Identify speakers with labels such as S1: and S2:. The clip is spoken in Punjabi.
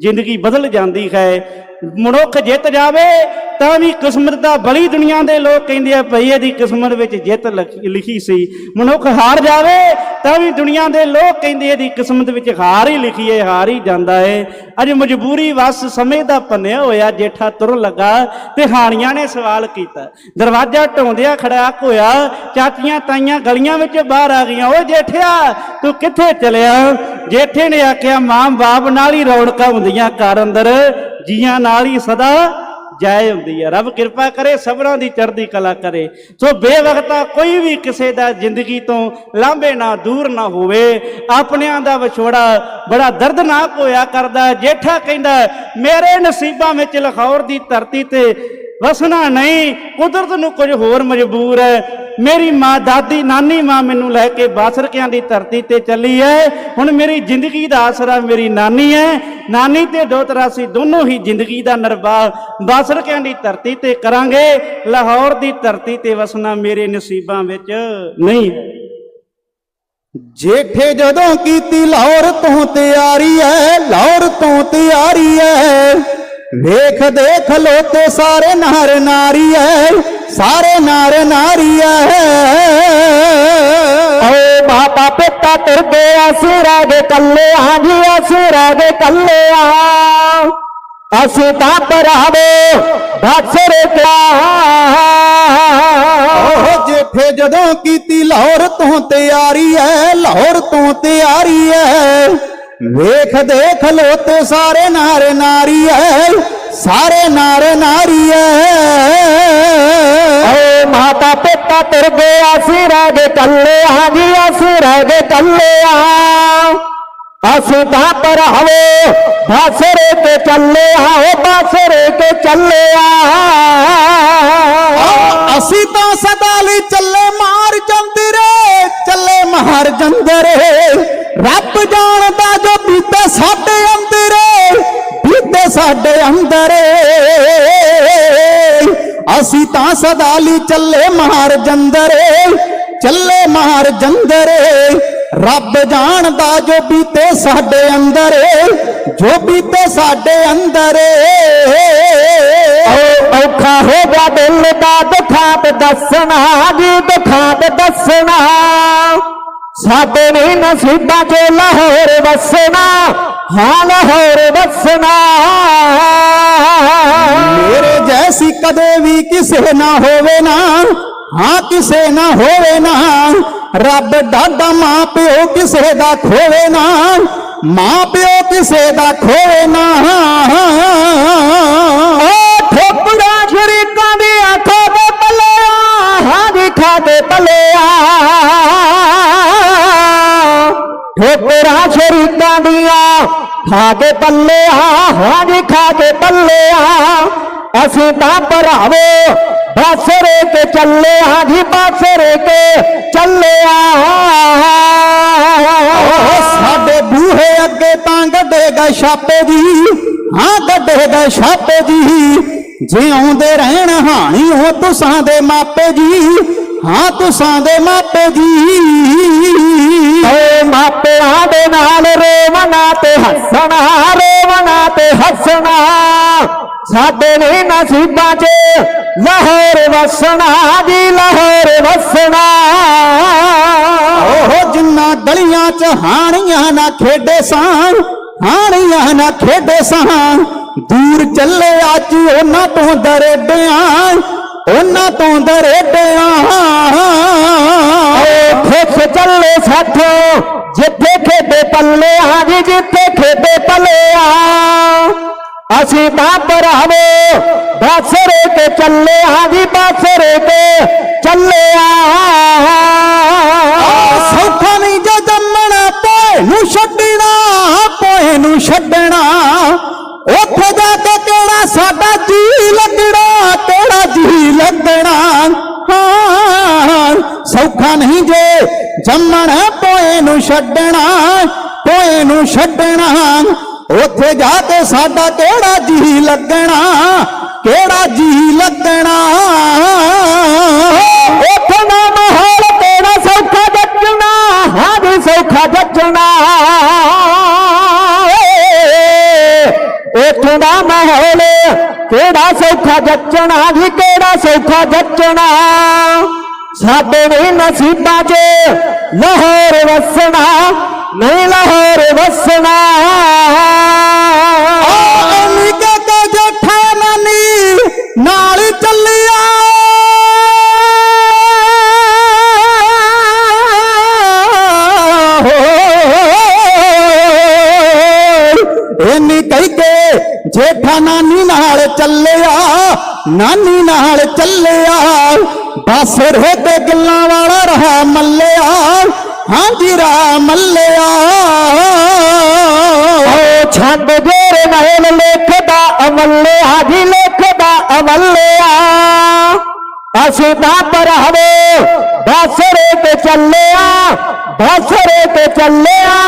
S1: ਜ਼ਿੰਦਗੀ ਬਦਲ ਜਾਂਦੀ ਹੈ। ਮਨੁੱਖ ਜਿੱਤ ਜਾਵੇ, ਤਾਂ ਵੀ ਕਿਸਮਤ ਦਾ ਬਲੀ ਦੁਨੀਆ ਦੇ ਲੋਕ ਕਹਿੰਦੇ ਆ, ਭਈ ਇਹਦੀ ਕਿਸਮਤ ਵਿੱਚ ਜਿੱਤ ਲਿਖੀ ਸੀ। ਮਨੁੱਖ ਹਾਰ ਜਾਵੇ, ਤਾਂ ਵੀ ਦੁਨੀਆ ਦੇ ਲੋਕ ਕਹਿੰਦੇ ਇਹਦੀ ਕਿਸਮਤ ਵਿੱਚ ਹਾਰ ਹੀ ਲਿਖੀ ਹੈ, ਹਾਰ ਹੀ ਜਾਂਦਾ ਹੈ। ਅੱਜ ਮਜਬੂਰੀ ਵਸ ਸਮੇਂ ਦਾ ਪੰਨਿਆ ਹੋਇਆ, ਜੇਠਾ ਤੁਰਨ ਲੱਗਾ ਤੇ ਹਾਣੀਆਂ ਨੇ ਸਵਾਲ ਕੀਤਾ। ਦਰਵਾਜ਼ਾ ਢੋਂਦਿਆ ਖੜਾ ਹੋਇਆ, ਚਾਚੀਆਂ ਤਾਈਆਂ ਗਲੀਆਂ ਵਿੱਚ ਬਾਹਰ ਆ ਗਈਆਂ, ਓਏ ਜੇਠਿਆ, ਤੂੰ ਕਿੱਥੇ ਚਲਿਆ? ਜੇਠੇ ਨੇ ਆਖਿਆ, ਮਾਂ, ਬਾਪ ਨਾਲ ਹੀ ਰੌਣਕਾਂ ਹੁੰਦੀਆਂ ਘਰ ਅੰਦਰ। ਜੀਆਂ ਨਾਲ ਹੀ ਸਦਾ ਜਾਇ ਹੁੰਦੀ ਹੈ ਰੱਬ ਕਿਰਪਾ ਕਰੇ, ਸਬਰਾਂ ਦੀ ਚੜ੍ਹਦੀ ਕਲਾ ਕਰੇ। ਸੋ ਬੇਵਕਤਾ ਕੋਈ ਵੀ ਕਿਸੇ ਦਾ ਜ਼ਿੰਦਗੀ ਤੋਂ ਲਾਂਭੇ ਨਾ, ਦੂਰ ਨਾ ਹੋਵੇ। ਆਪਣਿਆਂ ਦਾ ਵਿਛੋੜਾ ਬੜਾ ਦਰਦਨਾਕ ਹੋਇਆ ਕਰਦਾ ਜੇਠਾ ਕਹਿੰਦਾ, ਮੇਰੇ ਨਸੀਬਾਂ ਵਿੱਚ ਲਖੌਰ ਦੀ ਧਰਤੀ ਤੇ ਵਸਣਾ ਨਹੀਂ, ਕੁਦਰਤ ਨੂੰ ਕੁਝ ਹੋਰ ਮਜਬੂਰ ਹੈ। ਮੇਰੀ ਮਾਂ ਦਾਦੀ, ਨਾਨੀ ਮਾਂ ਮੈਨੂੰ ਲੈ ਕੇ ਬਾਸਰਕਿਆਂ ਦੀ ਧਰਤੀ ਤੇ ਚੱਲੀ ਹੈ ਹੁਣ ਮੇਰੀ ਜ਼ਿੰਦਗੀ ਦਾ ਆਸਰਾ ਮੇਰੀ ਨਾਨੀ ਹੈ ਨਾਨੀ ਤੇ ਦੋਤਰਾਸੀ ਦੋਨੋਂ ਹੀ ਜ਼ਿੰਦਗੀ ਦਾ ਨਿਰਵਾਹ ਬਾਸਰਕਿਆਂ ਦੀ ਧਰਤੀ ਤੇ ਕਰਾਂਗੇ। ਲਾਹੌਰ ਦੀ ਧਰਤੀ ਤੇ ਵਸਣਾ ਮੇਰੇ ਨਸੀਬਾਂ ਵਿੱਚ ਨਹੀਂ ਹੈ।
S2: ਜੇਠੇ ਜਦੋਂ ਕੀਤੀ ਲਾਹੌਰ ਤੋਂ ਤਿਆਰੀ ਐ, ਲਾਹੌਰ ਤੋਂ ਤਿਆਰੀ ਐ। ਵੇਖ ਦੇਖ ਲੋਤੇ ਸਾਰੇ ਨਾਰ ਨਾਰੀ ਐ ਸਾਰੇ ਨਾਰ ਨਾਰੀ ਐ
S3: ਓਏ ਮਾਤਾ ਪਿਤਾ ਤੁਰਦੇ ਅਸੀਂ ਰਹਿ ਗਏ ਕੱਲੇ ਆਂ ਜੀ ਅਸੀਂ ਰਹਿ ਗਏ ਕੱਲੇ ਆਂ। ਅਸੀਂ ਤਾਂ ਭਰਾਵੋ ਬਾਸਰੇ
S2: ਓਹ ਜੇਠੇ ਜਦੋਂ ਕੀਤੀ ਲਾਹੌਰ ਤੋਂ ਤਿਆਰੀ ਐ ਲਾਹੌਰ ਤੋਂ ਤਿਆਰੀ ਐ ਵੇਖ ਦੇਖ ਲੋਤੇ ਸਾਰੇ ਨਾਰ ਨਾਰੀ ਐ ਸਾਰੇ ਨਾਰ ਨਾਰੀ ਐ।
S3: ਓਏ ਮਾਤਾ ਪਿਤਾ ਤੁਰਦੇ ਅਸੀਂ ਰਹਿ ਗਏ ਕੱਲੇ ਆਂ ਜੀ ਅਸੀਂ ਰਹਿ ਗਏ ਕੱਲੇ ਆਂ। ਅਸੀਂ ਤਾਂ ਭਰਾਵੋ ਬਾਸਰੇ ਤੇ ਚੱਲੇ ਆਂ ਓ ਬਾਸਰੇ ਤੇ ਚੱਲੇ ਆਂ।
S2: ਅਸੀਂ ਤਾਂ ਸਦਾ ਲਈ ਚੱਲੇ ਮਾਰ ਜੰਦਰੇ ਚੱਲੇ ਮਾਰ ਜੰਦਰੇ ਰੱਬ ਜਾਣਦਾ ਜੋ ਬੀਤੇ ਸਾਡੇ ਅੰਦਰ, ਬੀਤੇ ਸਾਡੇ ਅੰਦਰੇ। ਅਸੀਂ ਤਾਂ ਸਦਾ ਲਈ ਚੱਲੇ ਮਾਰ ਜੰਦਰੇ, ਚੱਲੇ ਮਾਰ ਜੰਦਰੇ। ਰੱਬ ਜਾਣਦਾ ਜੋ ਬੀਤੇ ਸਾਡੇ ਅੰਦਰ, ਜੋ ਬੀਤੇ ਸਾਡੇ ਅੰਦਰ।
S3: ਔਖਾ ਹੋ ਗਿਆ ਦਿਲ ਦਾ ਦੁਖਾਂ ਤੇ ਦੱਸਣਾ ਜੀ ਦੁਖਾਂ ਤੇ ਦੱਸਣਾ। ਸਾਡੇ ਨੇ ਨਸੀਬਾਂ 'ਚ ਲਾਹੌਰ ਵਸਣਾ, ਹਾਂ ਲਾਹੌਰ ਵਸਣਾ।
S2: ਮੇਰੇ ਜੈਸੀ ਕਦੇ ਵੀ ਕਿਸੇ ਨਾ ਹੋਵੇ ਨਾ, ਹਾਂ ਕਿਸੇ ਨਾ ਹੋਵੇ ਨਾ, ਰੱਬ ਡਾਡਾ ਮਾਂ ਪਿਓ ਕਿਸੇ ਦਾ ਖੋਵੇ ਨਾ, ਮਾਂ ਪਿਓ ਕਿਸੇ ਦਾ ਖੋਵੇ ਨਾ।
S3: ਪੱਲਿਆ ਸ਼ਰੀਕਾਂ ਦੀਆਂ, ਖਾ ਕੇ ਪੱਲੇ ਆ ਹਾਂ ਖਾ ਕੇ ਪੱਲੇ ਆ ਅਸੀਂ ਤਾਂ ਭਰਾਵੋ ਬਾਸਰੇ ਤੇ ਚੱਲੇ ਆ ਜੀ ਬਾਸਰੇ ਤੇ ਚੱਲੇ ਆ।
S2: ਸਾਡੇ ਬੂਹੇ ਅੱਗੇ ਤਾਂ ਗੱਡੇਗਾ ਛਾਪੇ ਦੀ, ਹਾਂ, ਗੱਡੇਗਾ ਛਾਪੇ ਦੀ। ਜਿਉਂਦੇ ਰਹਿਣ ਹਾਣੀ ਹੋ ਤੁਸਾਂ ਦੇ ਮਾਪੇ ਜੀ ਹਾਂ ਤੁਸਾਂ ਦੇ ਮਾਪੇ ਜੀ।
S3: ਓਏ ਮਾਪਿਆਂ ਦੇ ਨਾਲ ਰੋਵਣਾ ਤੇ ਹੱਸਣਾ ਰੋਵਣਾ ਤੇ ਹੱਸਣਾ। ਸਾਡੇ ਨੇ ਨਸੀਬਾਂ 'ਚ ਲਾਹੌਰ ਵਸਣਾ ਜੀ ਲਾਹੌਰ ਵਸਣਾ।
S2: ਓਹ ਜਿੰਨਾ ਗਲੀਆਂ ਚ ਹਾਣੀਆਂ ਨਾ ਖੇਡੇ ਸਾਂ ਹਾਣੀਆਂ ਨਾ ਖੇਡੇ ਸਾਂ। ਦੂਰ ਚੱਲੇ ਅੱਜ ਉਹਨਾਂ ਤੋਂ ਦਰੇਡਿਆਂ ਉਹਨਾਂ ਤੋਂ ਦਰੇਡਿਆਂ
S3: ਓਏ ਖੁਸ਼ ਚੱਲੇ ਸਾਥੋਂ ਜਿੱਥੇ ਖੇਡੇ ਪੱਲੇ ਆ ਜੀ ਜਿੱਥੇ ਖੇਡੇ ਪੱਲੇ ਆ। ਅਸੀਂ ਤਾਂ ਭਰਾਵੋ ਬਾਸਰੇ ਤੇ ਚੱਲੇ ਆ ਜੀ ਬਾਸਰੇ ਤੇ ਚੱਲੇ ਆ।
S2: ਸੌਖਾ ਨਹੀਂ ਜੇ ਜੰਮਣਾ ਪੋਏ ਨੂੰ ਛੱਡਣਾ ਪੋਏ ਨੂੰ ਛੱਡਣਾ। ਉੱਥੇ ਜਾ ਕੇ ਕਿਹੜਾ ਸਾਡਾ ਜੀ ਜੀ ਹਾਂ ਸੌਖਾ ਨਹੀਂ ਜੇ ਜੰਮਣਾ ਪੋਏ ਨੂੰ ਛੱਡਣਾ, ਪੋਏ ਨੂੰ ਛੱਡਣਾ। ਉੱਥੇ ਜਾ ਕੇ ਸਾਡਾ ਕਿਹੜਾ ਜੀ ਲੱਗਣਾ, ਕਿਹੜਾ ਜੀ ਲੱਗਣਾ।
S3: ਜੱਚਣਾ ਵੀ ਕਿਹੜਾ ਸੌਖਾ ਜੱਚਣਾ? ਸਾਡੇ ਵੀ ਨਸੀਬਾਂ 'ਚ ਲਾਹੌਰ ਵਸਣਾ ਨਹੀਂ ਲਾਹੌਰ ਵਸਣਾ।
S2: ਨਾਨੀ ਨਾਲ ਚੱਲਿਆ, ਬਸ ਰੇ ਤੇ ਗੱਲਾਂ ਵਾਲਾ ਰਹਾ ਮੱਲਿਆ। ਹਾਂਜੀ ਰਾ ਮੱਲਿਆ।
S3: ਓ ਛੱਡ ਜੇਰੇ ਨਾਲ ਲਿਖਦਾ ਅਮਲਿਆ ਜੀ ਲਿਖਦਾ ਅਮਲਿਆ ਅਸੀਂ ਤਾਂ ਭਰਾਵੋ ਬਸਰੇ ਤੇ ਚੱਲਿਆ, ਬਸਰੇ ਤੇ ਚੱਲਿਆ।